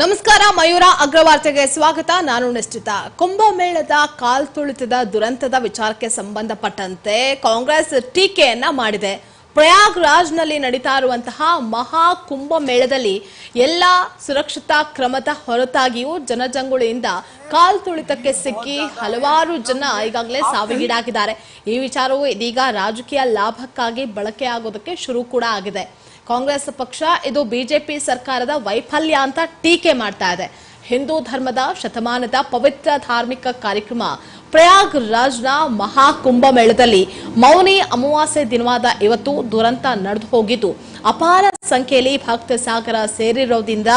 ನಮಸ್ಕಾರ, ಮಯೂರ ಅಗ್ರವಾರ್ತೆಗೆ ಸ್ವಾಗತ. ನಾನು ನಿಶ್ಚಿತ. ಕುಂಭಮೇಳದ ಕಾಲ್ತುಳಿತದ ದುರಂತದ ವಿಚಾರಕ್ಕೆ ಸಂಬಂಧಪಟ್ಟಂತೆ ಕಾಂಗ್ರೆಸ್ ಟೀಕೆಯನ್ನ ಮಾಡಿದೆ. ಪ್ರಯಾಗ್ರಾಜ್ನಲ್ಲಿ ನಡೀತಾ ಇರುವಂತಹ ಮಹಾ ಕುಂಭಮೇಳದಲ್ಲಿ ಎಲ್ಲ ಸುರಕ್ಷತಾ ಕ್ರಮದ ಹೊರತಾಗಿಯೂ ಜನಜಂಗುಳಿಯಿಂದ ಕಾಲ್ತುಳಿತಕ್ಕೆ ಸಿಕ್ಕಿ ಹಲವಾರು ಜನ ಈಗಾಗಲೇ ಸಾವಿಗೀಡಾಗಿದ್ದಾರೆ. ಈ ವಿಚಾರವು ಇದೀಗ ರಾಜಕೀಯ ಲಾಭಕ್ಕಾಗಿ ಬಳಕೆಯಾಗೋದಕ್ಕೆ ಶುರು ಕೂಡ ಆಗಿದೆ. ಕಾಂಗ್ರೆಸ್ ಪಕ್ಷ ಇದು ಬಿಜೆಪಿ ಸರ್ಕಾರದ ವೈಫಲ್ಯ ಅಂತ ಟೀಕೆ ಮಾಡ್ತಾ ಇದೆ. ಹಿಂದೂ ಧರ್ಮದ ಶತಮಾನದ ಪವಿತ್ರ ಧಾರ್ಮಿಕ ಕಾರ್ಯಕ್ರಮ ಪ್ರಯಾಗ್ ರಾಜ್ನ ಮಹಾಕುಂಭ ಮೇಳದಲ್ಲಿ ಮೌನಿ ಅಮಾವಾಸ್ಯೆ ದಿನವಾದ ಇವತ್ತು ದುರಂತ ನಡೆದು ಹೋಗಿದ್ದು. ಅಪಾರ ಸಂಖ್ಯೆಯಲ್ಲಿ ಭಕ್ತ ಸಾಗರ ಸೇರಿರೋದ್ರಿಂದ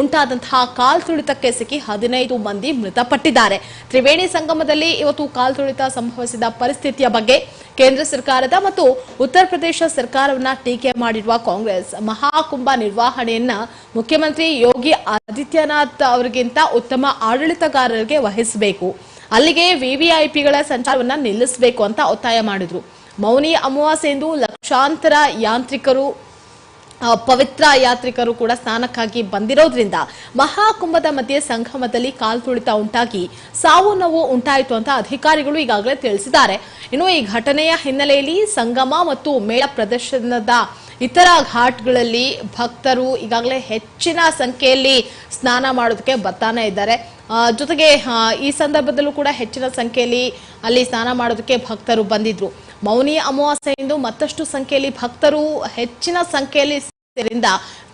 ಉಂಟಾದಂತಹ ಕಾಲ್ತುಳಿತಕ್ಕೆ ಸಿಕ್ಕಿ ಹದಿನೈದು ಮಂದಿ ಮೃತಪಟ್ಟಿದ್ದಾರೆ. ತ್ರಿವೇಣಿ ಸಂಗಮದಲ್ಲಿ ಇವತ್ತು ಕಾಲ್ತುಳಿತ ಸಂಭವಿಸಿದ ಪರಿಸ್ಥಿತಿಯ ಬಗ್ಗೆ ಕೇಂದ್ರ ಸರ್ಕಾರದ ಮತ್ತು ಉತ್ತರ ಪ್ರದೇಶ ಸರ್ಕಾರವನ್ನ ಟೀಕೆ ಮಾಡಿರುವ ಕಾಂಗ್ರೆಸ್ ಮಹಾಕುಂಭ ನಿರ್ವಹಣೆಯನ್ನ ಮುಖ್ಯಮಂತ್ರಿ ಯೋಗಿ ಆದಿತ್ಯನಾಥ್ ಅವರಿಗಿಂತ ಉತ್ತಮ ಆಡಳಿತಗಾರರಿಗೆ ವಹಿಸಬೇಕು. ಅಲ್ಲಿಗೆ ವಿವಿಐಪಿಗಳ ಸಂಚಾರವನ್ನ ನಿಲ್ಲಿಸಬೇಕು ಅಂತ ಒತ್ತಾಯ ಮಾಡಿದ್ರು. ಮೌನಿ ಅಮಾವಾಸ್ಯೆಂದು ಲಕ್ಷಾಂತರ ಯಾಂತ್ರಿಕರು ಪವಿತ್ರ ಯಾತ್ರಿಕರು ಕೂಡ ಸ್ನಾನಕ್ಕಾಗಿ ಬಂದಿರೋದ್ರಿಂದ ಮಹಾಕುಂಭದ ಮಧ್ಯೆ ಸಂಗಮದಲ್ಲಿ ಕಾಲ್ತುಳಿತ ಉಂಟಾಗಿ ಸಾವು ನೋವು ಉಂಟಾಯಿತು ಅಂತ ಅಧಿಕಾರಿಗಳು ಈಗಾಗಲೇ ತಿಳಿಸಿದ್ದಾರೆ. ಇನ್ನು ಈ ಘಟನೆಯ ಹಿನ್ನೆಲೆಯಲ್ಲಿ ಸಂಗಮ ಮತ್ತು ಮೇಳ ಪ್ರದರ್ಶನದ ಇತರ ಘಾಟ್ಗಳಲ್ಲಿ ಭಕ್ತರು ಈಗಾಗಲೇ ಹೆಚ್ಚಿನ ಸಂಖ್ಯೆಯಲ್ಲಿ ಸ್ನಾನ ಮಾಡೋದಕ್ಕೆ ಬರ್ತಾನೆ ಇದ್ದಾರೆ. ಜೊತೆಗೆ ಈ ಸಂದರ್ಭದಲ್ಲೂ ಕೂಡ ಹೆಚ್ಚಿನ ಸಂಖ್ಯೆಯಲ್ಲಿ ಅಲ್ಲಿ ಸ್ನಾನ ಮಾಡೋದಕ್ಕೆ ಭಕ್ತರು ಬಂದಿದ್ರು. ಮೌನಿ ಅಮಾವಾಸ್ಯೆಯಿಂದ ಮತ್ತಷ್ಟು ಸಂಖ್ಯೆಯಲ್ಲಿ ಭಕ್ತರು ಹೆಚ್ಚಿನ ಸಂಖ್ಯೆಯಲ್ಲಿ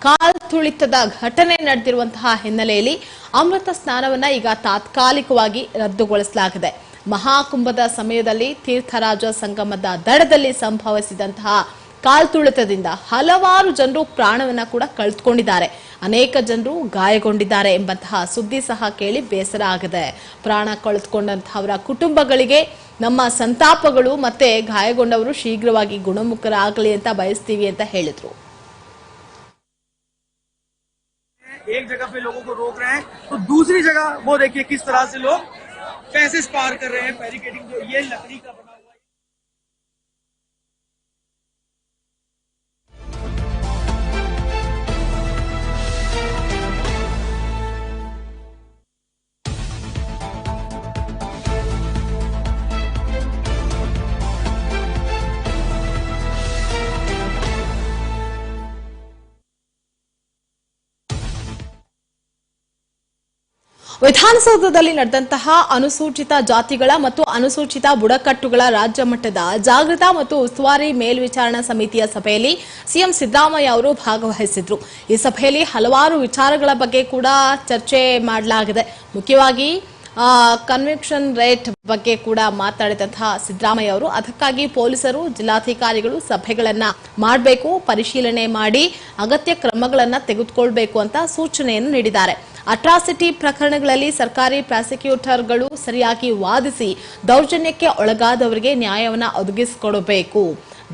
ಕಾಲ್ ತುಳಿತದ ಘಟನೆ ನಡೆದಿರುವಂತಹ ಹಿನ್ನೆಲೆಯಲ್ಲಿ ಅಮೃತ ಸ್ನಾನವನ್ನ ಈಗ ತಾತ್ಕಾಲಿಕವಾಗಿ ರದ್ದುಗೊಳಿಸಲಾಗಿದೆ. ಮಹಾಕುಂಭದ ಸಮಯದಲ್ಲಿ ತೀರ್ಥರಾಜ ಸಂಗಮದ ದಡದಲ್ಲಿ ಸಂಭವಿಸಿದಂತಹ ಕಾಲ್ತುಳಿತದಿಂದ ಹಲವಾರು ಜನರು ಪ್ರಾಣವನ್ನ ಕೂಡ ಕಳೆದುಕೊಂಡಿದ್ದಾರೆ ಅನೇಕ ಜನರು ಗಾಯಗೊಂಡಿದ್ದಾರೆ ಎಂಬಂತಹ ಸುದ್ದಿ ಸಹ ಕೇಳಿ ಬೇಸರ ಆಗಿದೆ ಪ್ರಾಣ ಕಳೆದುಕೊಂಡಂತಹವರ ಕುಟುಂಬಗಳಿಗೆ ನಮ್ಮ ಸಂತಾಪಗಳು ಮತ್ತೆ ಗಾಯಗೊಂಡವರು ಶೀಘ್ರವಾಗಿ ಗುಣಮುಖರಾಗಲಿ ಅಂತ ಬಯಸ್ತೀವಿ ಅಂತ ಹೇಳಿದ್ರು एक जगह पे लोगों को रोक रहे हैं तो दूसरी जगह वो देखिए किस तरह से लोग पैसेज पार कर रहे हैं बैरिकेडिंग जो ये लकड़ी का बना ವಿಧಾನಸೌಧದಲ್ಲಿ ನಡೆದಂತಹ ಅನುಸೂಚಿತ ಜಾತಿಗಳ ಮತ್ತು ಅನುಸೂಚಿತ ಬುಡಕಟ್ಟುಗಳ ರಾಜ್ಯ ಮಟ್ಟದ ಜಾಗೃತ ಮತ್ತು ಉಸ್ತುವಾರಿ ಮೇಲ್ವಿಚಾರಣಾ ಸಮಿತಿಯ ಸಭೆಯಲ್ಲಿ ಸಿಎಂ ಸಿದ್ದರಾಮಯ್ಯ ಅವರು ಭಾಗವಹಿಸಿದ್ರು. ಈ ಸಭೆಯಲ್ಲಿ ಹಲವಾರು ವಿಚಾರಗಳ ಬಗ್ಗೆ ಕೂಡ ಚರ್ಚೆ ಮಾಡಲಾಗಿದೆ. ಮುಖ್ಯವಾಗಿ ಕನ್ವೆಕ್ಷನ್ ರೇಟ್ ಬಗ್ಗೆ ಕೂಡ ಮಾತಾಡಿದಂತಹ ಸಿದ್ದರಾಮಯ್ಯ ಅವರು, ಅದಕ್ಕಾಗಿ ಪೊಲೀಸರು, ಜಿಲ್ಲಾಧಿಕಾರಿಗಳು ಸಭೆಗಳನ್ನ ಮಾಡಬೇಕು, ಪರಿಶೀಲನೆ ಮಾಡಿ, ಅಗತ್ಯ ಕ್ರಮಗಳನ್ನು ತೆಗೆದುಕೊಳ್ಬೇಕು ಅಂತ ಸೂಚನೆಯನ್ನು ನೀಡಿದ್ದಾರೆ. ಅಟ್ರಾಸಿಟಿ ಪ್ರಕರಣಗಳಲ್ಲಿ ಸರ್ಕಾರಿ ಪ್ರಾಸಿಕ್ಯೂಟರ್ಗಳು ಸರಿಯಾಗಿ ವಾದಿಸಿ ದೌರ್ಜನ್ಯಕ್ಕೆ ಒಳಗಾದವರಿಗೆ ನ್ಯಾಯವನ್ನು ಒದಗಿಸಿಕೊಡಬೇಕು.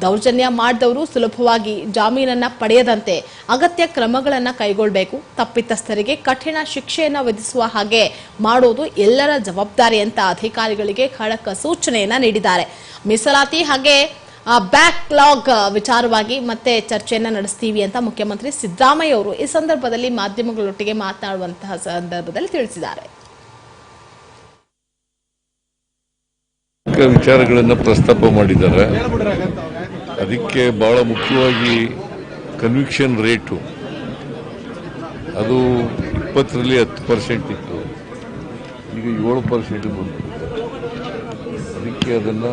ದೌರ್ಜನ್ಯ ಮಾಡಿದವರು ಸುಲಭವಾಗಿ ಜಾಮೀನನ್ನ ಪಡೆಯದಂತೆ ಅಗತ್ಯ ಕ್ರಮಗಳನ್ನು ಕೈಗೊಳ್ಳಬೇಕು. ತಪ್ಪಿತಸ್ಥರಿಗೆ ಕಠಿಣ ಶಿಕ್ಷೆಯನ್ನು ವಿಧಿಸುವ ಹಾಗೆ ಮಾಡುವುದು ಎಲ್ಲರ ಜವಾಬ್ದಾರಿ ಅಂತ ಅಧಿಕಾರಿಗಳಿಗೆ ಖಡಕ್ ಸೂಚನೆಯನ್ನು ನೀಡಿದ್ದಾರೆ. ಮೀಸಲಾತಿ ಹಾಗೆ ಬ್ಯಾಕ್ಲಾಗ್ ವಿಚಾರವಾಗಿ ಮತ್ತೆ ಚರ್ಚೆಯನ್ನು ನಡೆಸ್ತೀವಿ ಅಂತ ಮುಖ್ಯಮಂತ್ರಿ ಸಿದ್ದರಾಮಯ್ಯ ಅವರು ಈ ಸಂದರ್ಭದಲ್ಲಿ ಮಾಧ್ಯಮಗಳೊಟ್ಟಿಗೆ ಮಾತನಾಡುವಂತಹ ಸಂದರ್ಭದಲ್ಲಿ ತಿಳಿಸಿದ್ದಾರೆ. ವಿಚಾರಗಳನ್ನು ಪ್ರಸ್ತಾಪ ಮಾಡಿದ್ದಾರೆ. ಅದಕ್ಕೆ ಬಹಳ ಮುಖ್ಯವಾಗಿ ಕನ್ವಿಕ್ಷನ್ ರೇಟು ಅದು ಇಪ್ಪತ್ತರಲ್ಲಿ ಹತ್ತು ಪರ್ಸೆಂಟ್ ಇತ್ತು. ಈಗ ಏಳು ಪರ್ಸೆಂಟ್ ಬಂದಿದೆ ಅದಕ್ಕೆ ಅದನ್ನು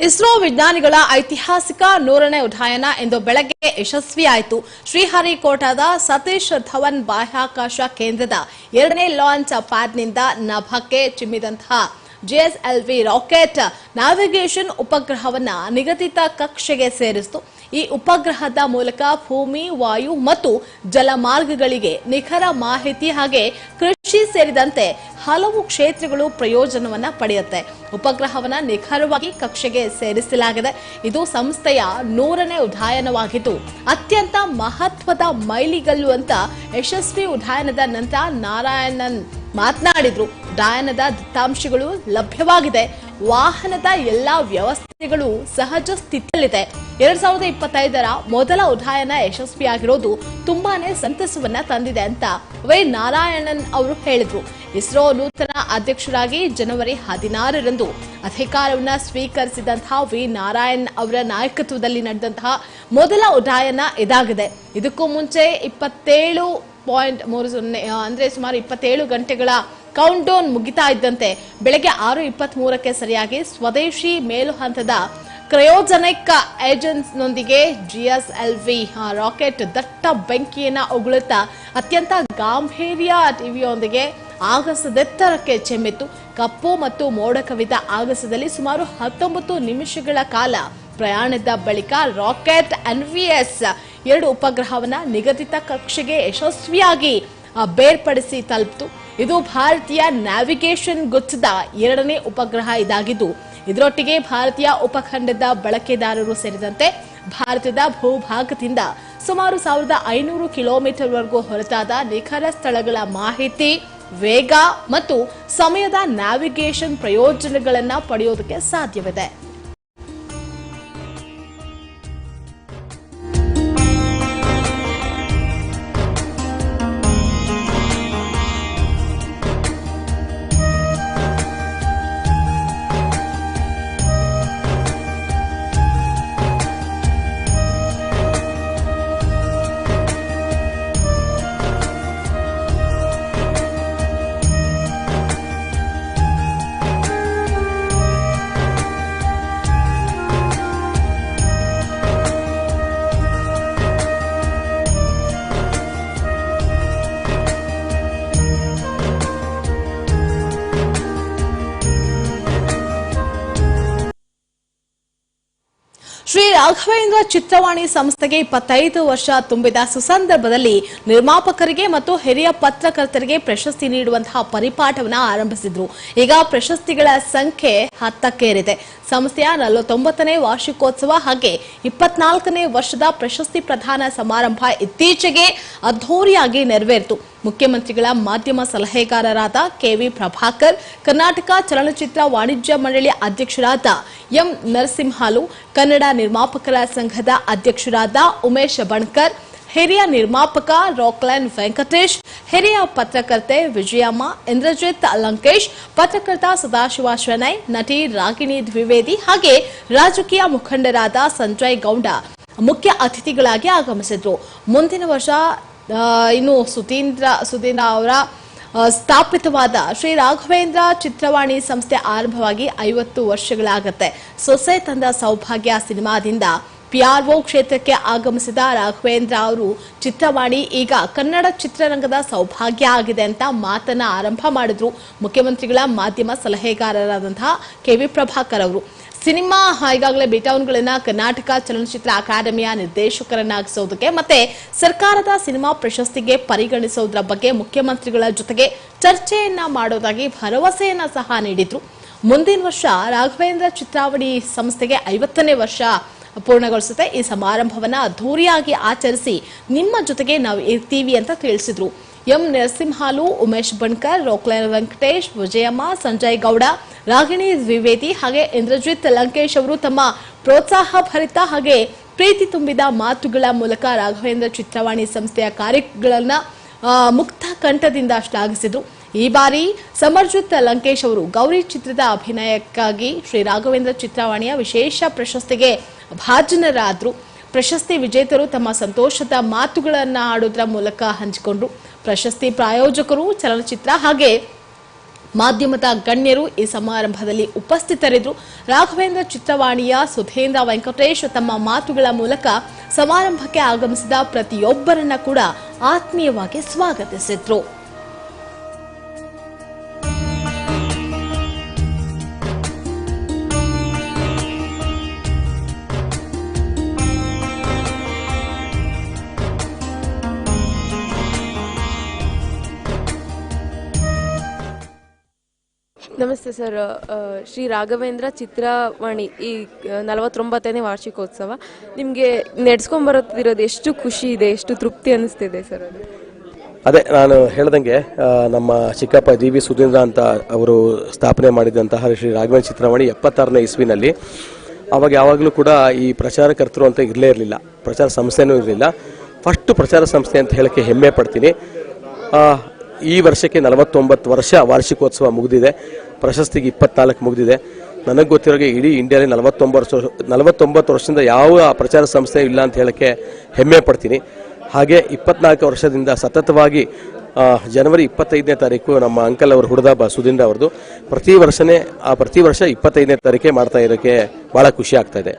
ಇಸ್ರೋ ವಿಜ್ಞಾನಿಗಳ ಐತಿಹಾಸಿಕ ನೂರನೇ ಉಡಾಯನ ಇಂದು ಬೆಳಗ್ಗೆ ಯಶಸ್ವಿಯಾಯಿತು. ಶ್ರೀಹರಿಕೋಟಾದ ಸತೀಶ್ ಧವನ್ ಬಾಹ್ಯಾಕಾಶ ಕೇಂದ್ರದ ಎರಡನೇ ಲಾಂಚ್ ಪ್ಯಾಡ್ನಿಂದ ನಭಕ್ಕೆ ಚಿಮ್ಮಿದಂತಹ ಜಿಎಸ್ಎಲ್ವಿ ರಾಕೆಟ್ ನ್ಯಾವಿಗೇಷನ್ ಉಪಗ್ರಹವನ್ನು ನಿಗದಿತ ಕಕ್ಷೆಗೆ ಸೇರಿಸಿತು. ಈ ಉಪಗ್ರಹದ ಮೂಲಕ ಭೂಮಿ, ವಾಯು ಮತ್ತು ಜಲಮಾರ್ಗಗಳಿಗೆ ನಿಖರ ಮಾಹಿತಿ ಹಾಗೆ ಕೃಷಿ ಸೇರಿದಂತೆ ಹಲವು ಕ್ಷೇತ್ರಗಳು ಪ್ರಯೋಜನವನ್ನ ಪಡೆಯುತ್ತೆ. ಉಪಗ್ರಹವನ್ನ ನಿಖರವಾಗಿ ಕಕ್ಷೆಗೆ ಸೇರಿಸಲಾಗಿದೆ. ಇದು ಸಂಸ್ಥೆಯ ನೂರನೇ ಉದಾಯನವಾಗಿದ್ದು ಅತ್ಯಂತ ಮಹತ್ವದ ಮೈಲಿಗಲ್ಲು ಅಂತ ಯಶಸ್ವಿ ಉದಾಯನದ ನಂತರ ನಾರಾಯಣನ್ ಮಾತನಾಡಿದ್ರು. ಉದಾಯನದ ದತ್ತಾಂಶಗಳು ಲಭ್ಯವಾಗಿದೆ. ವಾಹನದ ಎಲ್ಲಾ ವ್ಯವಸ್ಥೆಗಳು ಸಹಜ ಸ್ಥಿತಿಯಲ್ಲಿದೆ. ಎರಡ್ ಸಾವಿರದ ಇಪ್ಪತ್ತೈದರ ಮೊದಲ ಉದಾಯನ ಯಶಸ್ವಿಯಾಗಿರೋದು ತುಂಬಾನೇ ಸಂತಸವನ್ನ ತಂದಿದೆ ಅಂತ ವೈ ನಾರಾಯಣನ್ ಅವರು ಹೇಳಿದ್ರು. ಇಸ್ರೋ ನೂತನ ಅಧ್ಯಕ್ಷರಾಗಿ ಜನವರಿ ಹದಿನಾರರಂದು ಅಧಿಕಾರವನ್ನ ಸ್ವೀಕರಿಸಿದಂತಹ ವಿ ನಾರಾಯಣ್ ಅವರ ನಾಯಕತ್ವದಲ್ಲಿ ನಡೆದಂತಹ ಮೊದಲ ಉಡಾಯನ ಇದಾಗಿದೆ. ಇದಕ್ಕೂ ಮುಂಚೆ ಇಪ್ಪತ್ತೇಳು ಪಾಯಿಂಟ್ ಮೂರು ಸೊನ್ನೆ ಅಂದ್ರೆ ಸುಮಾರು ಇಪ್ಪತ್ತೇಳು ಗಂಟೆಗಳ ಕೌಂಟ್ ಡೌನ್ ಮುಗಿತಾ ಇದ್ದಂತೆ ಬೆಳಗ್ಗೆ ಆರು ಇಪ್ಪತ್ತ್ ಮೂರಕ್ಕೆ ಸರಿಯಾಗಿ ಸ್ವದೇಶಿ ಮೇಲು ಹಂತದ ಕ್ರಯೋಜನಿಕ್ ಏಜೆನ್ಸ್ನೊಂದಿಗೆ ಜಿಎಸ್ ಎಲ್ ವಿ ರಾಕೆಟ್ ದಟ್ಟ ಬೆಂಕಿಯನ್ನು ಉಗುಳುತ್ತಾ ಅತ್ಯಂತ ಗಾಂಭೀರ್ಯ ಟಿವಿಯೊಂದಿಗೆ ಆಗಸದೆತ್ತರಕ್ಕೆ ಚೆಮ್ಮಿತ್ತು. ಕಪ್ಪು ಮತ್ತು ಮೋಡ ಕವಿದ ಆಗಸದಲ್ಲಿ ಸುಮಾರು ಹತ್ತೊಂಬತ್ತು ನಿಮಿಷಗಳ ಕಾಲ ಪ್ರಯಾಣದ ಬಳಿಕ ರಾಕೆಟ್ ಎನ್ವಿಎಸ್ ಎರಡು ಉಪಗ್ರಹವನ್ನು ನಿಗದಿತ ಕಕ್ಷೆಗೆ ಯಶಸ್ವಿಯಾಗಿ ಬೇರ್ಪಡಿಸಿ ತಲುಪಿತು. ಇದು ಭಾರತೀಯ ನ್ಯಾವಿಗೇಷನ್ ಗೊತ್ತದ ಎರಡನೇ ಉಪಗ್ರಹ ಇದಾಗಿದ್ದು, ಇದರೊಟ್ಟಿಗೆ ಭಾರತೀಯ ಉಪಖಂಡದ ಬಳಕೆದಾರರು ಸೇರಿದಂತೆ ಭಾರತದ ಭೂಭಾಗದಿಂದ ಸುಮಾರು ಸಾವಿರದ ಐನೂರು ಕಿಲೋಮೀಟರ್ವರೆಗೂ ಹೊರತಾದ ನಿಖರ ಸ್ಥಳಗಳ ಮಾಹಿತಿ, ವೇಗ ಮತ್ತು ಸಮಯದ ನ್ಯಾವಿಗೇಷನ್ ಪ್ರಯೋಜನಗಳನ್ನು ಪಡೆಯೋದಕ್ಕೆ ಸಾಧ್ಯವಿದೆ. ರಾಘವೇಂದ್ರ ಚಿತ್ರವಾಣಿ ಸಂಸ್ಥೆಗೆ ಇಪ್ಪತ್ತೈದು ವರ್ಷ ತುಂಬಿದ ಸುಸಂದರ್ಭದಲ್ಲಿ ನಿರ್ಮಾಪಕರಿಗೆ ಮತ್ತು ಹಿರಿಯ ಪತ್ರಕರ್ತರಿಗೆ ಪ್ರಶಸ್ತಿ ನೀಡುವಂತಹ ಪರಿಪಾಠವನ್ನು ಆರಂಭಿಸಿದ್ರು. ಈಗ ಪ್ರಶಸ್ತಿಗಳ ಸಂಖ್ಯೆ ಹತ್ತಕ್ಕೇರಿದೆ. ಸಂಸ್ಥೆಯ ನಲವತ್ತೊಂಬತ್ತನೇ ವಾರ್ಷಿಕೋತ್ಸವ ಹಾಗೆ ಇಪ್ಪತ್ನಾಲ್ಕನೇ ವರ್ಷದ ಪ್ರಶಸ್ತಿ ಪ್ರದಾನ ಸಮಾರಂಭ ಇತ್ತೀಚೆಗೆ ಅದ್ಧೂರಿಯಾಗಿ ನೆರವೇರಿತು. ಮುಖ್ಯಮಂತ್ರಿಗಳ ಮಾಧ್ಯಮ ಸಲಹೆಗಾರರಾದ ಕೆವಿ ಪ್ರಭಾಕರ್, ಕರ್ನಾಟಕ ಚಲನಚಿತ್ರ ವಾಣಿಜ್ಯ ಮಂಡಳಿ ಅಧ್ಯಕ್ಷರಾದ ಎಂ ನರಸಿಂಹಾಲು, ಕನ್ನಡ ನಿರ್ಮಾಪಕರ ಸಂಘದ ಅಧ್ಯಕ್ಷರಾದ ಉಮೇಶ್ ಬಣ್ಕರ್ ಹಿರಿಯ ನಿರ್ಮಾಪಕ ರಾಕ್ಲೈನ್ ವೆಂಕಟೇಶ್, ಹಿರಿಯ ಪತ್ರಕರ್ತೆ ವಿಜಯಮ್ಮ, ಇಂದ್ರಜಿತ್ ಲಂಕೇಶ್, ಪತ್ರಕರ್ತ ಸದಾಶಿವ ಶೆಣೈ, ನಟಿ ರಾಗಿಣಿ ದ್ವಿವೇದಿ ಹಾಗೆ ರಾಜಕೀಯ ಮುಖಂಡರಾದ ಸಂಜಯ್ ಗೌಡ ಮುಖ್ಯ ಅತಿಥಿಗಳಾಗಿ ಆಗಮಿಸಿದ್ರು. ಮುಂದಿನ ವರ್ಷ ಇನ್ನು ಸುಧೀಂದ್ರ ಸುಧೀಂದ್ರ ಅವರ ಸ್ಥಾಪಿತವಾದ ಶ್ರೀ ರಾಘವೇಂದ್ರ ಚಿತ್ರವಾಣಿ ಸಂಸ್ಥೆ ಆರಂಭವಾಗಿ ಐವತ್ತು ವರ್ಷಗಳಾಗತ್ತೆ. ಸೊಸೆ ತಂದ ಸೌಭಾಗ್ಯ ಸಿನಿಮಾದಿಂದ ಪಿಆರ್ಒ ಕ್ಷೇತ್ರಕ್ಕೆ ಆಗಮಿಸಿದ ರಾಘವೇಂದ್ರ ಅವರು ಚಿತ್ರವಾಣಿ, ಈಗ ಕನ್ನಡ ಚಿತ್ರರಂಗದ ಸೌಭಾಗ್ಯ ಆಗಿದೆ ಅಂತ ಮಾತನ್ನ ಆರಂಭ ಮಾಡಿದ್ರು ಮುಖ್ಯಮಂತ್ರಿಗಳ ಮಾಧ್ಯಮ ಸಲಹೆಗಾರರಾದಂತಹ ಕೆವಿ ಪ್ರಭಾಕರ್ ಅವರು. ಸಿನಿಮಾ ಈಗಾಗಲೇ ಬಿಟೌನ್ಗಳನ್ನ ಕರ್ನಾಟಕ ಚಲನಚಿತ್ರ ಅಕಾಡೆಮಿಯ ನಿರ್ದೇಶಕರನ್ನಾಗಿಸೋದಕ್ಕೆ ಮತ್ತೆ ಸರ್ಕಾರದ ಸಿನಿಮಾ ಪ್ರಶಸ್ತಿಗೆ ಪರಿಗಣಿಸೋದ್ರ ಬಗ್ಗೆ ಮುಖ್ಯಮಂತ್ರಿಗಳ ಜೊತೆಗೆ ಚರ್ಚೆಯನ್ನ ಮಾಡೋದಾಗಿ ಭರವಸೆಯನ್ನ ಸಹ ನೀಡಿದ್ರು. ಮುಂದಿನ ವರ್ಷ ರಾಘವೇಂದ್ರ ಚಿತ್ರಾವಣಿ ಸಂಸ್ಥೆಗೆ ಐವತ್ತನೇ ವರ್ಷ ಪೂರ್ಣಗೊಳಿಸುತ್ತೆ. ಈ ಸಮಾರಂಭವನ್ನ ಅದ್ಧೂರಿಯಾಗಿ ಆಚರಿಸಿ ನಿಮ್ಮ ಜೊತೆಗೆ ನಾವು ಇರ್ತೀವಿ ಅಂತ ತಿಳಿಸಿದ್ರು. ಎಂ ನರಸಿಂಹಾಲು, ಉಮೇಶ್ ಬಣ್ಕರ್, ರೋಕ್ಲೈನ್ ವೆಂಕಟೇಶ್, ವಿಜಯಮ್ಮ, ಸಂಜಯ್ ಗೌಡ, ರಾಗಿಣಿ ದ್ವಿವೇದಿ ಹಾಗೆ ಇಂದ್ರಜಿತ್ ಲಂಕೇಶ್ ಅವರು ತಮ್ಮ ಪ್ರೋತ್ಸಾಹ ಭರಿತ ಹಾಗೆ ಪ್ರೀತಿ ತುಂಬಿದ ಮಾತುಗಳ ಮೂಲಕ ರಾಘವೇಂದ್ರ ಚಿತ್ರವಾಣಿ ಸಂಸ್ಥೆಯ ಕಾರ್ಯಗಳನ್ನು ಮುಕ್ತ ಕಂಠದಿಂದ ಶ್ಲಾಘಿಸಿದ್ರು. ಈ ಬಾರಿ ಸಮರ್ಜಿತ್ ಲಂಕೇಶ್ ಅವರು ಗೌರಿ ಚಿತ್ರದ ಅಭಿನಯಕ್ಕಾಗಿ ಶ್ರೀ ರಾಘವೇಂದ್ರ ಚಿತ್ರವಾಣಿಯ ವಿಶೇಷ ಪ್ರಶಸ್ತಿಗೆ ಭಾಜನರಾದ್ರು. ಪ್ರಶಸ್ತಿ ವಿಜೇತರು ತಮ್ಮ ಸಂತೋಷದ ಮಾತುಗಳನ್ನು ಆಡೋದ್ರ ಮೂಲಕ ಹಂಚಿಕೊಂಡ್ರು. ಪ್ರಶಸ್ತಿ ಪ್ರಾಯೋಜಕರು, ಚಲನಚಿತ್ರ ಹಾಗೆ ಮಾಧ್ಯಮದ ಗಣ್ಯರು ಈ ಸಮಾರಂಭದಲ್ಲಿ ಉಪಸ್ಥಿತರಿದ್ದರು ರಾಘವೇಂದ್ರ ಚಿತ್ರವಾಣಿಯ ಸುಧೇಂದ್ರ ವೆಂಕಟೇಶ್ ತಮ್ಮ ಮಾತುಗಳ ಮೂಲಕ ಸಮಾರಂಭಕ್ಕೆ ಆಗಮಿಸಿದ ಪ್ರತಿಯೊಬ್ಬರನ್ನ ಕೂಡ ಆತ್ಮೀಯವಾಗಿ ಸ್ವಾಗತಿಸಿದ್ರು. ನಮಸ್ತೆ ಸರ್. ಶ್ರೀ ರಾಘವೇಂದ್ರ ಚಿತ್ರವಾಣಿ ಈ ನಲವತ್ತೊಂಬತ್ತನೇ ವಾರ್ಷಿಕೋತ್ಸವ. ನಿಮಗೆ ನಡೆಸ್ಕೊಂಬರುತ್ತಿರೋದು ಎಷ್ಟು ಖುಷಿ ಇದೆ, ಎಷ್ಟು ತೃಪ್ತಿ ಅನ್ನಿಸ್ತಿದೆ ಸರ್ ಅದು? ನಾನು ಹೇಳ್ದಂಗೆ ನಮ್ಮ ಚಿಕ್ಕಪ್ಪ ಜಿ ವಿ ಸುಧೀಂದ್ರ ಅಂತ ಅವರು ಸ್ಥಾಪನೆ ಮಾಡಿದಂತಹ ಶ್ರೀ ರಾಘವೇಂದ್ರ ಚಿತ್ರವಾಣಿ ಎಪ್ಪತ್ತಾರನೇ ಇಸ್ವಿನಲ್ಲಿ. ಅವಾಗ ಯಾವಾಗಲೂ ಕೂಡ ಈ ಪ್ರಚಾರಕರ್ತರು ಅಂತ ಇರಲೇ ಇರಲಿಲ್ಲ. ಪ್ರಚಾರ ಸಂಸ್ಥೆನೂ ಇರಲಿಲ್ಲ. ಫಸ್ಟ್ ಪ್ರಚಾರ ಸಂಸ್ಥೆ ಅಂತ ಹೇಳಕ್ಕೆ ಹೆಮ್ಮೆ ಪಡ್ತೀನಿ. ಈ ವರ್ಷಕ್ಕೆ ನಲವತ್ತೊಂಬತ್ತು ವರ್ಷ ವಾರ್ಷಿಕೋತ್ಸವ ಮುಗಿದಿದೆ. ಪ್ರಶಸ್ತಿಗೆ ಇಪ್ಪತ್ನಾಲ್ಕು ಮುಗಿದಿದೆ. ನನಗೆ ಗೊತ್ತಿರೋಗೆ ಇಡೀ ಇಂಡಿಯಾದಲ್ಲಿ ನಲವತ್ತೊಂಬತ್ತು ವರ್ಷ, ನಲವತ್ತೊಂಬತ್ತು ವರ್ಷದಿಂದ ಯಾವ ಪ್ರಚಾರ ಸಂಸ್ಥೆ ಇಲ್ಲ ಅಂತ ಹೇಳೋಕ್ಕೆ ಹೆಮ್ಮೆ ಪಡ್ತೀನಿ. ಹಾಗೆ ಇಪ್ಪತ್ನಾಲ್ಕು ವರ್ಷದಿಂದ ಸತತವಾಗಿ ಜನವರಿ ಇಪ್ಪತ್ತೈದನೇ ತಾರೀಕು ನಮ್ಮ ಅಂಕಲ್ ಅವರು ಹುಡುದಾಬ ಸುಧೀಂದ್ರ ಅವ್ರದ್ದು. ಪ್ರತಿ ವರ್ಷನೇ, ಆ, ಪ್ರತಿ ವರ್ಷ ಇಪ್ಪತ್ತೈದನೇ ತಾರೀಕೆ ಮಾಡ್ತಾ ಇರೋಕ್ಕೆ ಭಾಳ ಖುಷಿ ಆಗ್ತಾ ಇದೆ.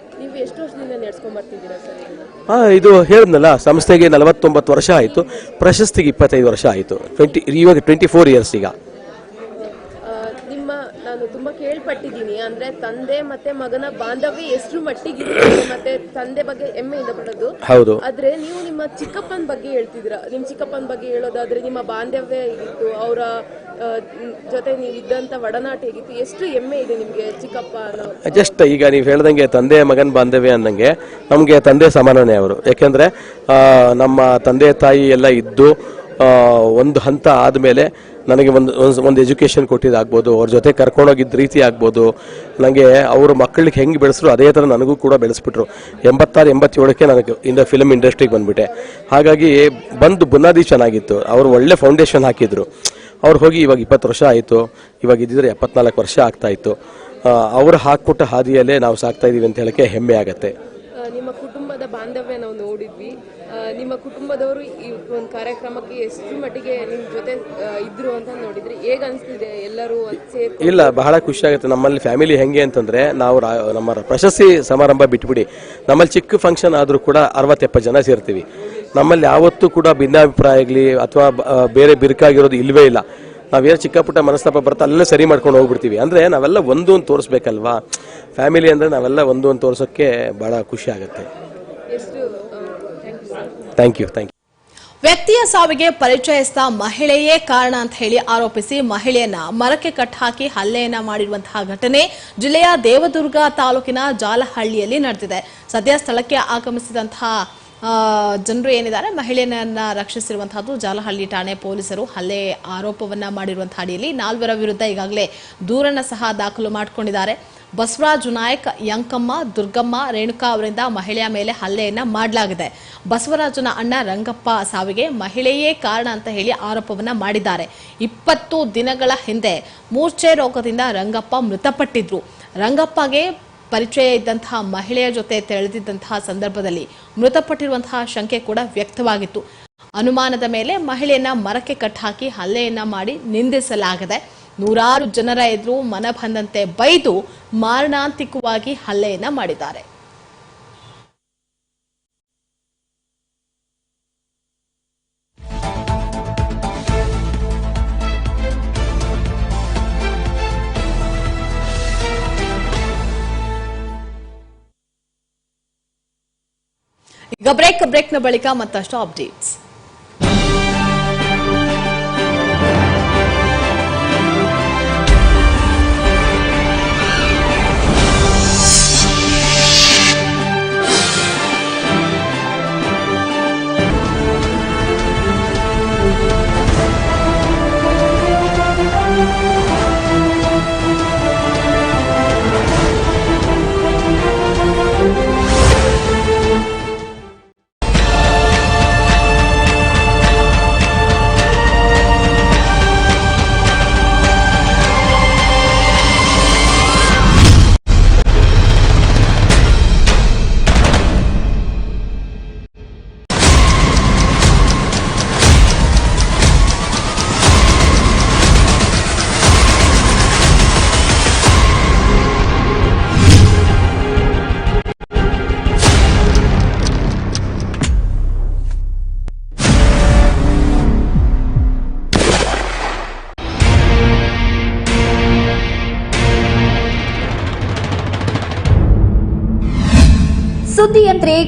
ಇದು ಹೇಳಿದ್ನಲ್ಲ, ಸಂಸ್ಥೆಗೆ ನಲವತ್ತೊಂಬತ್ತು ವರ್ಷ ಆಯಿತು, ಪ್ರಶಸ್ತಿಗೆ ಇಪ್ಪತ್ತೈದು ವರ್ಷ ಆಯಿತು. ಟ್ವೆಂಟಿ ಇವಾಗ ಟ್ವೆಂಟಿ ಫೋರ್ ಇಯರ್ಸ್ ಈಗ. ನಾನು ತುಂಬಾ ಕೇಳ್ಪಟ್ಟಿದ್ದೀನಿ. ಅಂದ್ರೆ ತಂದೆ ಮತ್ತೆ ಮಗನ ಬಾಂಧವ್ಯ ಎಷ್ಟು ಮಟ್ಟಿಗೆ ಮತ್ತೆ ತಂದೆ ಬಗ್ಗೆ ಹೆಮ್ಮೆಯಿಂದ ಪಡೋದು ಹೌದು. ಆದ್ರೆ ನೀವು ನಿಮ್ಮ ಚಿಕ್ಕಪ್ಪನ ಬಗ್ಗೆ ಹೇಳ್ತಿದ್ರ ನಿಮ್ ಚಿಕ್ಕಪ್ಪನ ಬಗ್ಗೆ ಹೇಳೋದಾದ್ರೆ ನಿಮ್ಮ ಬಾಂಧವ್ಯ ಹೇಗಿತ್ತು? ಅವರ ಜೊತೆ ನೀವು ಇದ್ದಂತ ಒಡನಾಟ ಹೇಗಿತ್ತು? ಎಷ್ಟು ಹೆಮ್ಮೆ ಇದೆ ನಿಮ್ಗೆ ಚಿಕ್ಕಪ್ಪ ಅನ್ನೋ ಜಸ್ಟ್ ಈಗ ನೀವು ಹೇಳ್ದಂಗೆ ತಂದೆ ಮಗನ ಬಾಂಧವ್ಯ ಅಂದಂಗೆ ನಮಗೆ ತಂದೆ ಸಮಾನನೇ ಅವರು. ಯಾಕೆಂದ್ರೆ ನಮ್ಮ ತಂದೆ ತಾಯಿ ಎಲ್ಲ ಇದ್ದು ಒಂದು ಹಂತ ಆದಮೇಲೆ ನನಗೆ ಒಂದು, ಒಂದು- ಎಜುಕೇಷನ್ ಕೊಟ್ಟಿದ್ದಾಗ್ಬೋದು, ಅವ್ರ ಜೊತೆ ಕರ್ಕೊಂಡೋಗಿದ್ದ ರೀತಿ ಆಗ್ಬೋದು. ನನಗೆ ಅವ್ರ ಮಕ್ಕಳಿಗೆ ಹೆಂಗೆ ಬೆಳೆಸ್ರು ಅದೇ ಥರ ನನಗೂ ಕೂಡ ಬೆಳೆಸ್ಬಿಟ್ರು. ಎಂಬತ್ತಾರು, ಎಂಬತ್ತೇಳಕ್ಕೆ ನನಗೆ ಇಂದ ಫಿಲ್ಮ್ ಇಂಡಸ್ಟ್ರಿಗೆ ಬಂದುಬಿಟ್ಟೆ. ಹಾಗಾಗಿ ಬಂದು ಬುನಾದಿ ಚೆನ್ನಾಗಿತ್ತು. ಅವರು ಒಳ್ಳೆ ಫೌಂಡೇಶನ್ ಹಾಕಿದ್ರು. ಅವ್ರು ಹೋಗಿ ಇವಾಗ ಇಪ್ಪತ್ತು ವರ್ಷ ಆಯಿತು. ಇವಾಗ ಇದ್ದಿದ್ರೆ ಎಪ್ಪತ್ನಾಲ್ಕು ವರ್ಷ ಆಗ್ತಾ ಇತ್ತು. ಅವರು ಹಾಕ್ಕೊಟ್ಟ ಹಾದಿಯಲ್ಲೇ ನಾವು ಸಾಕ್ತಾ ಇದೀವಿ ಅಂತ ಹೇಳಕ್ಕೆ ಹೆಮ್ಮೆ ಆಗತ್ತೆ. ನಿಮ್ಮ ಕುಟುಂಬದ ಬಾಂಧವ್ಯ ನಾವು ನೋಡಿದ್ವಿ. ನಿಮ್ಮ ಕುಟುಂಬದವರು ಈ ಒಂದು ಕಾರ್ಯಕ್ರಮಕ್ಕೆ ಎಷ್ಟು ಮಟ್ಟಿಗೆ ನಿಮ್ ಜೊತೆ ಇದ್ರು ಅಂತ ನೋಡಿದ್ರಿ? ಹೇಗ ಅನ್ಸ್ತಿದೆ ಎಲ್ಲರೂ ಇಲ್ಲ ಬಹಳ ಖುಷಿ ಆಗುತ್ತೆ ನಮ್ಮಲ್ಲಿ ಫ್ಯಾಮಿಲಿ ಹೆಂಗೆ ಅಂತಂದ್ರೆ ನಾವು ರಾ- ನಮ್ಮ ಪ್ರಶಸ್ತಿ ಸಮಾರಂಭ ಬಿಟ್ಬಿಡಿ. ನಮ್ಮಲ್ಲಿ ಚಿಕ್ಕ ಫಂಕ್ಷನ್ ಆದರೂ ಕೂಡ ಅರವತ್ತೆಪ್ಪತ್ತು ಜನ ಸೇರ್ತೀವಿ. ನಮ್ಮಲ್ಲಿ ಯಾವತ್ತೂ ಕೂಡ ಭಿನ್ನಾಭಿಪ್ರಾಯ ಆಗಲಿ ಅಥವಾ ಬೇರೆ ಬಿರುಕಾಗಿರೋದು ಇಲ್ಲವೇ ಇಲ್ಲ. ನಾವೇನು ಚಿಕ್ಕ ಪುಟ್ಟ ಮನಸ್ತಾಪ ಬರುತ್ತೆ ಅಲ್ಲೇ ಸರಿ ಮಾಡ್ಕೊಂಡು ಹೋಗ್ಬಿಡ್ತೀವಿ. ಅಂದರೆ ನಾವೆಲ್ಲ ಒಂದು ಅಂತ ತೋರಿಸ್ಬೇಕಲ್ವಾ? ಫ್ಯಾಮಿಲಿ ಅಂದರೆ ನಾವೆಲ್ಲ ಒಂದು ಅಂತ ತೋರಿಸೋಕ್ಕೆ ಭಾಳ ಖುಷಿ ಆಗುತ್ತೆ ಎಷ್ಟು ಥ್ಯಾಂಕ್ ಯು ಥ್ಯಾಂಕ್ ಯು ವ್ಯಕ್ತಿಯ ಸಾವಿಗೆ ಪರಿಚಯಿಸಿದ ಮಹಿಳೆಯೇ ಕಾರಣ ಅಂತ ಹೇಳಿ ಆರೋಪಿಸಿ ಮಹಿಳೆಯನ್ನ ಮರಕ್ಕೆ ಕಟ್ಟಾಕಿ ಹಲ್ಲೆಯನ್ನ ಮಾಡಿರುವಂತಹ ಘಟನೆ ಜಿಲ್ಲೆಯ ದೇವದುರ್ಗ ತಾಲೂಕಿನ ಜಾಲಹಳ್ಳಿಯಲ್ಲಿ ನಡೆದಿದೆ. ಸದ್ಯ ಸ್ಥಳಕ್ಕೆ ಆಗಮಿಸಿದಂತಹ ಜನರು ಏನಿದ್ದಾರೆ ಮಹಿಳೆಯನ್ನ ರಕ್ಷಿಸಿರುವಂತಹದ್ದು ಜಾಲಹಳ್ಳಿ ಠಾಣೆ ಪೊಲೀಸರು. ಹಲ್ಲೆ ಆರೋಪವನ್ನ ಮಾಡಿರುವಂತಹ ಅಡಿಯಲ್ಲಿ ನಾಲ್ವರ ವಿರುದ್ಧ ಈಗಾಗಲೇ ದೂರನ್ನ ಸಹ ದಾಖಲು ಮಾಡಿಕೊಂಡಿದ್ದಾರೆ. ಬಸವರಾಜ್ ನಾಯಕ್, ಯಂಕಮ್ಮ, ದುರ್ಗಮ್ಮ, ರೇಣುಕಾ ಅವರಿಂದ ಮಹಿಳೆಯ ಮೇಲೆ ಹಲ್ಲೆಯನ್ನ ಮಾಡಲಾಗಿದೆ. ಬಸವರಾಜನ ಅಣ್ಣ ರಂಗಪ್ಪ ಸಾವಿಗೆ ಮಹಿಳೆಯೇ ಕಾರಣ ಅಂತ ಹೇಳಿ ಆರೋಪವನ್ನ ಮಾಡಿದ್ದಾರೆ. ಇಪ್ಪತ್ತು ದಿನಗಳ ಹಿಂದೆ ಮೂರ್ಛೆ ರೋಗದಿಂದ ರಂಗಪ್ಪ ಮೃತಪಟ್ಟಿದ್ರು. ರಂಗಪ್ಪಗೆ ಪರಿಚಯ ಇದ್ದಂತಹ ಮಹಿಳೆಯ ಜೊತೆ ತೆಳೆದಿದ್ದಂತಹ ಸಂದರ್ಭದಲ್ಲಿ ಮೃತಪಟ್ಟಿರುವಂತಹ ಶಂಕೆ ಕೂಡ ವ್ಯಕ್ತವಾಗಿತ್ತು. ಅನುಮಾನದ ಮೇಲೆ ಮಹಿಳೆಯನ್ನ ಮರಕ್ಕೆ ಕಟ್ಟಾಕಿ ಹಲ್ಲೆಯನ್ನ ಮಾಡಿ ನಿಂದಿಸಲಾಗಿದೆ. ನೂರಾರು ಜನರ ಎದುರು ಮನ ಬಂದಂತೆ ಬೈದು ಮಾರಣಾಂತಿಕವಾಗಿ ಹಲ್ಲೆಯನ್ನ ಮಾಡಿದ್ದಾರೆ. ಈಗ ಬ್ರೇಕ್ ಬ್ರೇಕ್ನ ಬಳಿಕ ಮತ್ತಷ್ಟು ಅಪ್ಡೇಟ್ಸ್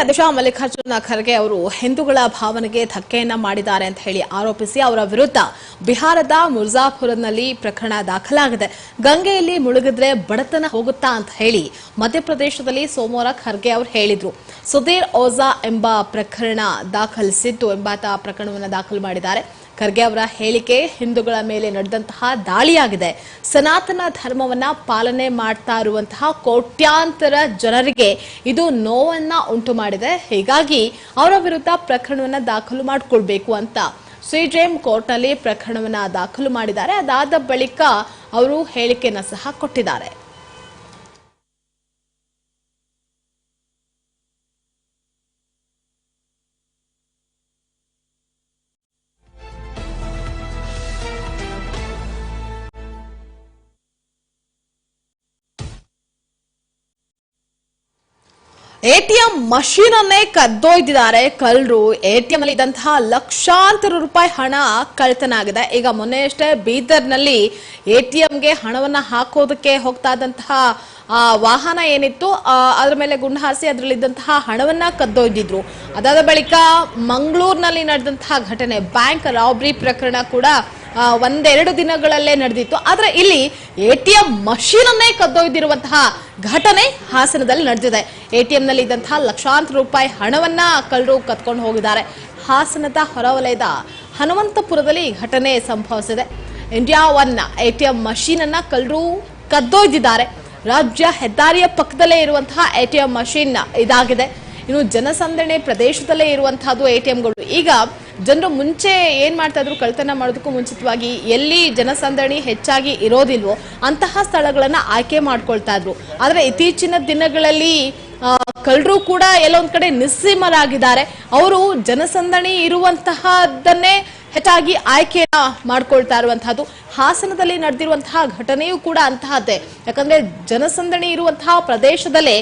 ಅಧ್ಯಕ್ಷ ಮಲ್ಲಿಕಾರ್ಜುನ ಖರ್ಗೆ ಅವರು ಹಿಂದೂಗಳ ಭಾವನೆಗೆ ಧಕ್ಕೆಯನ್ನ ಮಾಡಿದ್ದಾರೆ ಅಂತ ಹೇಳಿ ಆರೋಪಿಸಿ ಅವರ ವಿರುದ್ಧ ಬಿಹಾರದ ಮುರ್ಜಾಪುರದಲ್ಲಿ ಪ್ರಕರಣ ದಾಖಲಾಗಿದೆ. ಗಂಗೆಯಲ್ಲಿ ಮುಳುಗಿದ್ರೆ ಬಡತನ ಹೋಗುತ್ತಾ ಅಂತ ಹೇಳಿ ಮಧ್ಯಪ್ರದೇಶದಲ್ಲಿ ಸೋಮವಾರ ಖರ್ಗೆ ಅವರು ಹೇಳಿದ್ರು. ಸುಧೀರ್ ಓಜಾ ಎಂಬ ಪ್ರಕರಣ ದಾಖಲಿಸಿದ್ದು ಎಂಬಾತ ಪ್ರಕರಣವನ್ನು ದಾಖಲು ಮಾಡಿದ್ದಾರೆ. ಖರ್ಗೆ ಅವರ ಹೇಳಿಕೆ ಹಿಂದೂಗಳ ಮೇಲೆ ನಡೆದಂತಹ ದಾಳಿಯಾಗಿದೆ. ಸನಾತನ ಧರ್ಮವನ್ನ ಪಾಲನೆ ಮಾಡ್ತಾ ಇರುವಂತಹ ಕೋಟ್ಯಾಂತರ ಜನರಿಗೆ ಇದು ನೋವನ್ನ ಉಂಟು ಮಾಡಿದೆ. ಹೀಗಾಗಿ ಅವರ ವಿರುದ್ಧ ಪ್ರಕರಣವನ್ನ ದಾಖಲು ಮಾಡಿಕೊಳ್ಬೇಕು ಅಂತ ಸಿಜೆಎಂ ಕೋರ್ಟ್ನಲ್ಲಿ ಪ್ರಕರಣವನ್ನ ದಾಖಲು ಮಾಡಿದ್ದಾರೆ. ಅದಾದ ಬಳಿಕ ಅವರು ಹೇಳಿಕೆಯನ್ನ ಸಹ ಕೊಟ್ಟಿದ್ದಾರೆ. ಎಟಿಎಂ ಮಷೀನ್ ಅನ್ನೇ ಕದ್ದೊಯ್ದಿದ್ದಾರೆ ಕಳ್ಳರು. ಎಟಿಎಂ ಅಲ್ಲಿ ಇದ್ದಂತಹ ಲಕ್ಷಾಂತರ ರೂಪಾಯಿ ಹಣ ಕಳ್ತನ ಆಗಿದೆ ಈಗ ಮೊನ್ನೆಯಷ್ಟೇ ಬೀದರ್ನಲ್ಲಿ ಎಟಿಎಂಗೆ ಹಣವನ್ನ ಹಾಕೋದಕ್ಕೆ ಹೋಗ್ತಾ ಇದ್ದಂತಹ ವಾಹನ ಏನಿತ್ತು ಅದರ ಮೇಲೆ ಗುಂಡು ಹಾಸಿ ಅದರಲ್ಲಿದ್ದಂತಹ ಹಣವನ್ನ ಕದ್ದೊಯ್ದಿದ್ರು ಅದಾದ ಬಳಿಕ ಮಂಗಳೂರಿನಲ್ಲಿ ನಡೆದಂತಹ ಘಟನೆ, ಬ್ಯಾಂಕ್ ರಾಬ್ರಿ ಪ್ರಕರಣ ಕೂಡ ಒಂದೆರಡು ದಿನಗಳಲ್ಲೇ ನಡೆದಿತ್ತು. ಆದ್ರೆ ಇಲ್ಲಿ ಎ ಎಟಿಎಂ ಮಷೀನ್ ಅನ್ನೇ ಕದ್ದೊಯ್ದಿರುವಂತಹ ಘಟನೆ ಹಾಸನದಲ್ಲಿ ನಡೆದಿದೆ. ಎಟಿಎಂ ನಲ್ಲಿ ಇದ್ದಂತಹ ಲಕ್ಷಾಂತರ ರೂಪಾಯಿ ಹಣವನ್ನ ಕಳ್ಳರು ಕತ್ಕೊಂಡು ಹೋಗಿದ್ದಾರೆ. ಹಾಸನದ ಹೊರವಲಯದ ಹನುಮಂತಪುರದಲ್ಲಿ ಘಟನೆ ಸಂಭವಿಸಿದೆ. ಇಂಡಿಯಾ ಒನ್ ಎಟಿಎಂ ಮಷೀನ್ ಅನ್ನ ಕಳ್ಳರು ಕದ್ದೊಯ್ದಿದ್ದಾರೆ. ರಾಜ್ಯ ಹೆದ್ದಾರಿಯ ಪಕ್ಕದಲ್ಲೇ ಇರುವಂತಹ ಎಟಿಎಂ ಮಷೀನ್ ಇದಾಗಿದೆ. ಇನ್ನು ಜನಸಂದಣಿ ಪ್ರದೇಶದಲ್ಲೇ ಇರುವಂತಹದ್ದು ಎಟಿಎಂಗಳು ಈಗ ಜನರು ಮುಂಚೆ ಏನ್ ಮಾಡ್ತಾ ಇದ್ರು ಕಳ್ತನ ಮಾಡೋದಕ್ಕೂ ಮುಂಚಿತವಾಗಿ ಎಲ್ಲಿ ಜನಸಂದಣಿ ಹೆಚ್ಚಾಗಿ ಇರೋದಿಲ್ವೋ ಅಂತಹ ಸ್ಥಳಗಳನ್ನ ಆಯ್ಕೆ ಮಾಡ್ಕೊಳ್ತಾ ಇದ್ರು. ಆದ್ರೆ ಇತ್ತೀಚಿನ ದಿನಗಳಲ್ಲಿ ಕಳ್ಳರು ಕೂಡ ಎಲ್ಲೊಂದ್ ಕಡೆ ನಿಸ್ಸೀಮರಾಗಿದ್ದಾರೆ ಅವರು ಜನಸಂದಣಿ ಇರುವಂತಹದ್ದನ್ನೇ ಹೆಚ್ಚಾಗಿ ಆಯ್ಕೆ ಮಾಡ್ಕೊಳ್ತಾ ಇರುವಂತಹದ್ದು. ಹಾಸನದಲ್ಲಿ ನಡೆದಿರುವಂತಹ ಘಟನೆಯೂ ಕೂಡ ಅಂತಹದ್ದೇ. ಯಾಕಂದ್ರೆ ಜನಸಂದಣಿ ಇರುವಂತಹ ಪ್ರದೇಶದಲ್ಲೇ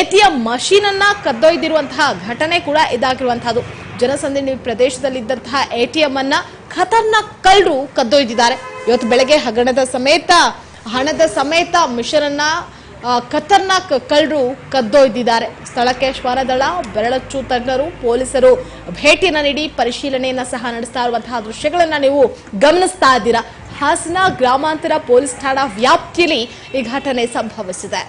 ಎಟಿಎಂ ಮಷೀನ್ ಅನ್ನ ಕದ್ದೊಯ್ದಿರುವಂತಹ ಘಟನೆ ಕೂಡ ಇದಾಗಿರುವಂತಹದ್ದು. ಜನಸಂದಣಿ ಪ್ರದೇಶದಲ್ಲಿದ್ದಂತಹ ಎಟಿಎಂ ಅನ್ನ ಖತರ್ನಾಕ್ ಕಳ್ಳರು ಕದ್ದೊಯ್ದಿದ್ದಾರೆ ಇವತ್ತು ಬೆಳಗ್ಗೆ ಹಗರಣದ ಸಮೇತ, ಹಣದ ಸಮೇತ ಮಿಷನ್ ಅನ್ನ ಖತರ್ನಾಕ್ ಕಳ್ಳರು ಕದ್ದೊಯ್ದಿದ್ದಾರೆ ಸ್ಥಳಕ್ಕೆ ಶ್ವಾನದಳ, ಬೆರಳಚ್ಚು ತಜ್ಞರು, ಪೊಲೀಸರು ಭೇಟಿಯನ್ನ ನೀಡಿ ಪರಿಶೀಲನೆಯನ್ನ ಸಹ ನಡೆಸ್ತಾ ಇರುವಂತಹ ದೃಶ್ಯಗಳನ್ನ ನೀವು ಗಮನಿಸ್ತಾ ಇದ್ದೀರಾ. ಹಾಸನ ಗ್ರಾಮಾಂತರ ಪೊಲೀಸ್ ಠಾಣಾ ವ್ಯಾಪ್ತಿಯಲ್ಲಿ ಈ ಘಟನೆ ಸಂಭವಿಸಿದೆ.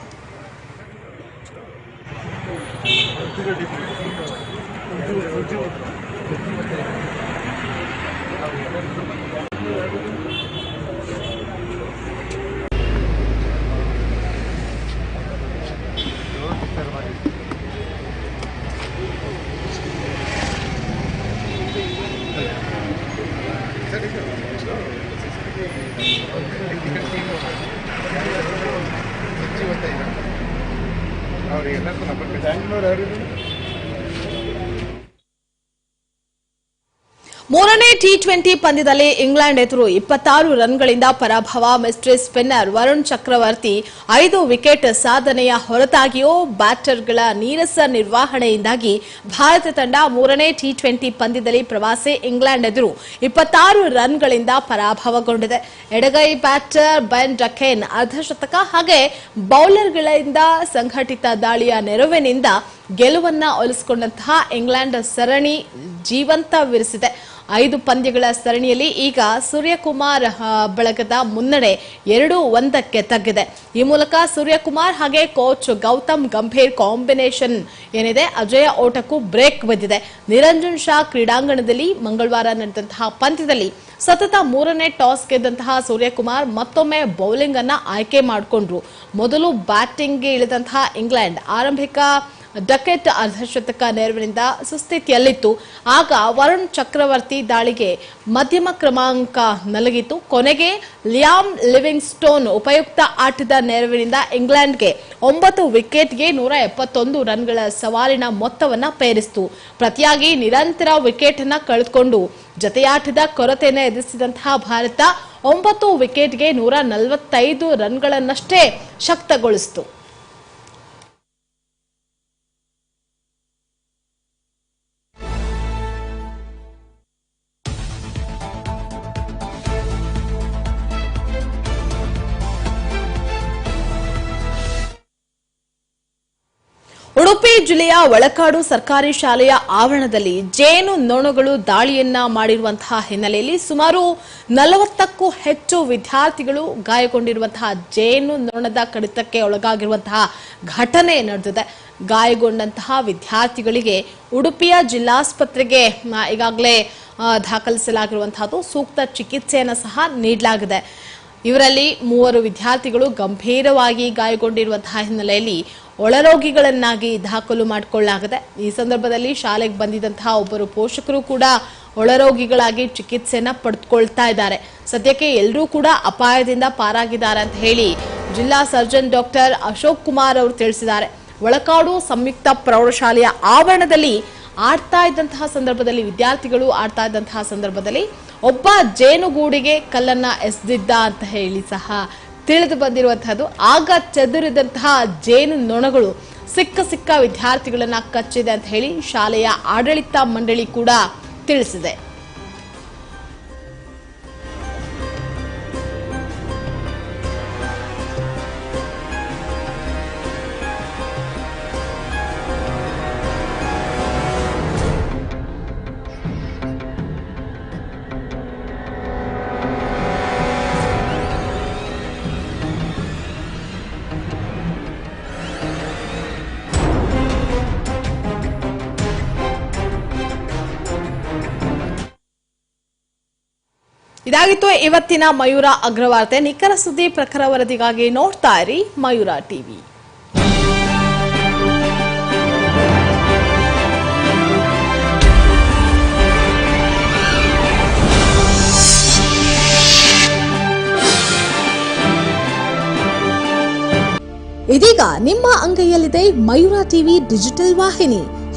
ಟಿ ಟ್ವೆಂಟಿ ಪಂದ್ಯದಲ್ಲಿ ಇಂಗ್ಲೆಂಡ್ ಎದುರು ಇಪ್ಪತ್ತಾರು ರನ್ಗಳಿಂದ ಪರಾಭವ. ಮಿಸ್ಟ್ರಿ ಸ್ಪಿನ್ನರ್ ವರುಣ್ ಚಕ್ರವರ್ತಿ ಐದು ವಿಕೆಟ್ ಸಾಧನೆಯ ಹೊರತಾಗಿಯೂ ಬ್ಯಾಟರ್ಗಳ ನೀರಸ ನಿರ್ವಹಣೆಯಿಂದಾಗಿ ಭಾರತ ತಂಡ ಮೂರನೇ ಟಿ ಟ್ವೆಂಟಿ ಪಂದ್ಯದಲ್ಲಿ ಪ್ರವಾಸಿ ಇಂಗ್ಲೆಂಡ್ ಎದುರು ಇಪ್ಪತ್ತಾರು ರನ್ಗಳಿಂದ ಪರಾಭವಗೊಂಡಿದೆ. ಎಡಗೈ ಬ್ಯಾಟರ್ ಬೆನ್ ಡಕೆನ್ ಅರ್ಧಶತಕ ಹಾಗೆ ಬೌಲರ್ಗಳಿಂದ ಸಂಘಟಿತ ದಾಳಿಯ ನೆರವಿನಿಂದ ಗೆಲುವನ್ನ ಒಲಿಸಿಕೊಂಡಂತಹ ಇಂಗ್ಲೆಂಡ್ ಸರಣಿ ಜೀವಂತವಿರಿಸಿದೆ. ಐದು ಪಂದ್ಯಗಳ ಸರಣಿಯಲ್ಲಿ ಈಗ ಸೂರ್ಯಕುಮಾರ್ ಬಳಗದ ಮುನ್ನಡೆ ಎರಡು ಒಂದಕ್ಕೆ ತಗ್ಗಿದೆ. ಈ ಮೂಲಕ ಸೂರ್ಯಕುಮಾರ್ ಹಾಗೆ ಕೋಚ್ ಗೌತಮ್ ಗಂಭೀರ್ ಕಾಂಬಿನೇಷನ್ ಏನಿದೆ, ಅಜಯ ಓಟಕ್ಕೂ ಬ್ರೇಕ್ ಬಂದಿದೆ ನಿರಂಜನ್ ಶಾ ಕ್ರೀಡಾಂಗಣದಲ್ಲಿ ಮಂಗಳವಾರ ನಡೆದಂತಹ ಪಂದ್ಯದಲ್ಲಿ ಸತತ ಮೂರನೇ ಟಾಸ್ ಗೆದ್ದಂತಹ ಸೂರ್ಯಕುಮಾರ್ ಮತ್ತೊಮ್ಮೆ ಬೌಲಿಂಗ್ ಅನ್ನ ಆಯ್ಕೆ ಮಾಡಿಕೊಂಡ್ರು. ಮೊದಲು ಬ್ಯಾಟಿಂಗ್ಗೆ ಇಳಿದಂತಹ ಇಂಗ್ಲೆಂಡ್ ಆರಂಭಿಕ ಡಕೆಟ್ ಅರ್ಧಶತಕ ನೆರವಿನಿಂದ ಸುಸ್ಥಿತಿಯಲ್ಲಿತ್ತು. ಆಗ ವರುಣ್ ಚಕ್ರವರ್ತಿ ದಾಳಿಗೆ ಮಧ್ಯಮ ಕ್ರಮಾಂಕ ನಲಗಿತು. ಕೊನೆಗೆ ಲಿಯಾಮ್ ಲಿವಿಂಗ್ ಸ್ಟೋನ್ ಉಪಯುಕ್ತ ಆಟದ ನೆರವಿನಿಂದ ಇಂಗ್ಲೆಂಡ್ಗೆ ಒಂಬತ್ತು ವಿಕೆಟ್ಗೆ ನೂರ ಎಪ್ಪತ್ತೊಂದು ರನ್ಗಳ ಸವಾಲಿನ ಮೊತ್ತವನ್ನು ಪೇರಿಸಿತು. ಪ್ರತಿಯಾಗಿ ನಿರಂತರ ವಿಕೆಟ್ ಅನ್ನ ಕಳೆದುಕೊಂಡು ಜತೆಯಾಟದ ಕೊರತೆಯನ್ನು ಎದುರಿಸಿದಂತಹ ಭಾರತ ಒಂಬತ್ತು ವಿಕೆಟ್ಗೆ ನೂರ ನಲವತ್ತೈದು ರನ್ಗಳನ್ನಷ್ಟೇ ಶಕ್ತಗೊಳಿಸಿತು. ಜಿಲ್ಲೆಯ ಒಳಕಾಡು ಸರ್ಕಾರಿ ಶಾಲೆಯ ಆವರಣದಲ್ಲಿ ಜೇನು ನೊಣಗಳು ದಾಳಿಯನ್ನ ಮಾಡಿರುವಂತಹ ಹಿನ್ನೆಲೆಯಲ್ಲಿ ಸುಮಾರು ನಲವತ್ತಕ್ಕೂ ಹೆಚ್ಚು ವಿದ್ಯಾರ್ಥಿಗಳು ಗಾಯಗೊಂಡಿರುವಂತಹ ಜೇನು ನೊಣದ ಕಡಿತಕ್ಕೆ ಒಳಗಾಗಿರುವಂತಹ ಘಟನೆ ನಡೆದಿದೆ. ಗಾಯಗೊಂಡಂತಹ ವಿದ್ಯಾರ್ಥಿಗಳಿಗೆ ಉಡುಪಿಯ ಜಿಲ್ಲಾಸ್ಪತ್ರೆಗೆ ಈಗಾಗಲೇ ದಾಖಲಿಸಲಾಗಿರುವಂತಹದ್ದು ಸೂಕ್ತ ಚಿಕಿತ್ಸೆಯನ್ನು ಸಹ ನೀಡಲಾಗಿದೆ. ಇವರಲ್ಲಿ ಮೂವರು ವಿದ್ಯಾರ್ಥಿಗಳು ಗಂಭೀರವಾಗಿ ಗಾಯಗೊಂಡಿರುವಂತಹ ಹಿನ್ನೆಲೆಯಲ್ಲಿ ಒಳರೋಗಿಗಳನ್ನಾಗಿ ದಾಖಲು ಮಾಡಿಕೊಳ್ಳಲಾಗಿದೆ. ಈ ಸಂದರ್ಭದಲ್ಲಿ ಶಾಲೆಗೆ ಬಂದಿದ್ದಂತಹ ಒಬ್ಬರು ಪೋಷಕರು ಕೂಡ ಒಳರೋಗಿಗಳಾಗಿ ಚಿಕಿತ್ಸೆಯನ್ನ ಪಡೆದುಕೊಳ್ತಾ ಇದ್ದಾರೆ. ಸದ್ಯಕ್ಕೆ ಎಲ್ಲರೂ ಕೂಡ ಅಪಾಯದಿಂದ ಪಾರಾಗಿದ್ದಾರೆ ಅಂತ ಹೇಳಿ ಜಿಲ್ಲಾ ಸರ್ಜನ್ ಡಾಕ್ಟರ್ ಅಶೋಕ್ ಕುಮಾರ್ ಅವರು ತಿಳಿಸಿದ್ದಾರೆ. ಒಳಕಾಡು ಸಂಯುಕ್ತ ಪ್ರೌಢಶಾಲೆಯ ಆವರಣದಲ್ಲಿ ಆಡ್ತಾ ಇದ್ದಂತಹ ಸಂದರ್ಭದಲ್ಲಿ, ವಿದ್ಯಾರ್ಥಿಗಳು ಆಡ್ತಾ ಇದ್ದಂತಹ ಸಂದರ್ಭದಲ್ಲಿ ಒಬ್ಬ ಜೇನುಗೂಡಿಗೆ ಕಲ್ಲನ್ನ ಎಸೆದಿದ್ದ ಅಂತ ಹೇಳಿ ಸಹ ತಿಳಿದು ಬಂದಿರುವಂತಹದ್ದು. ಆಗ ಚದುರಿದಂತಹ ಜೇನು ನೊಣಗಳು ಸಿಕ್ಕ ಸಿಕ್ಕ ವಿದ್ಯಾರ್ಥಿಗಳನ್ನ ಕಚ್ಚಿದೆ ಅಂತ ಹೇಳಿ ಶಾಲೆಯ ಆಡಳಿತ ಮಂಡಳಿ ಕೂಡ ತಿಳಿಸಿದೆ. ಇದಾಗಿತ್ತು. ಇವತ್ತಿನ ಮಯೂರ ಅಗ್ರವಾರ್ತೆ. ನಿಖರ ಸುದ್ದಿ ಪ್ರಖರ ವರದಿಗಾಗಿ ನೋಡ್ತಾ ಇರಿ ಮಯೂರ ಟಿವಿ. ಇದೀಗ ನಿಮ್ಮ ಅಂಗೈಯಲ್ಲಿದೆ ಮಯೂರ ಟಿವಿ ಡಿಜಿಟಲ್ ವಾಹಿನಿ.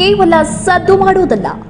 ಕೇವಲ ಸದ್ದು ಮಾಡುವುದಲ್ಲ.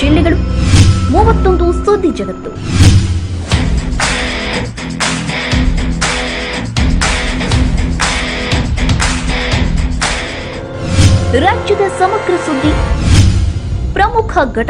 ಜಿಲ್ಲೆಗಳು ಮೂವತ್ತೊಂದು ಸುದ್ದಿ ಜಗತ್ತು. ರಾಜ್ಯದ ಸಮಗ್ರ ಸುದ್ದಿ ಪ್ರಮುಖ ಘಟನೆ